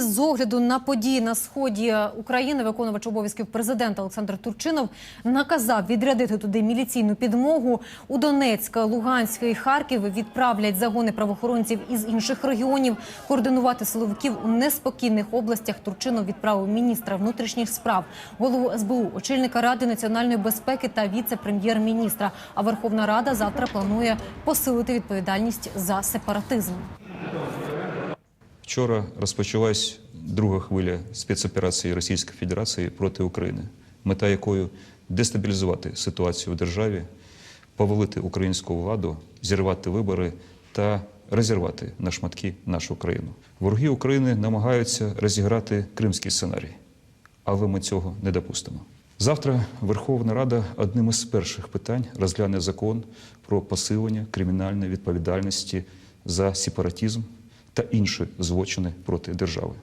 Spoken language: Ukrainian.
З огляду на події на сході України виконувач обов'язків президента Олександр Турчинов наказав відрядити туди міліційну підмогу. У Донецьк, Луганськ і Харків відправлять загони правоохоронців із інших регіонів. Координувати силовиків у неспокійних областях Турчинов відправив міністра внутрішніх справ, голову СБУ, очільника ради національної безпеки та віце-прем'єр-міністра. А Верховна Рада завтра планує посилити відповідальність за сепаратизм. Вчора розпочалась друга хвиля спецоперації Російської Федерації проти України, мета якої дестабілізувати ситуацію в державі, повалити українську владу, зірвати вибори та розірвати на шматки нашу країну. Вороги України намагаються розіграти кримський сценарій, але ми цього не допустимо. Завтра Верховна Рада одним із перших питань розгляне закон про посилення кримінальної відповідальності за сепаратизм та інші злочини проти держави.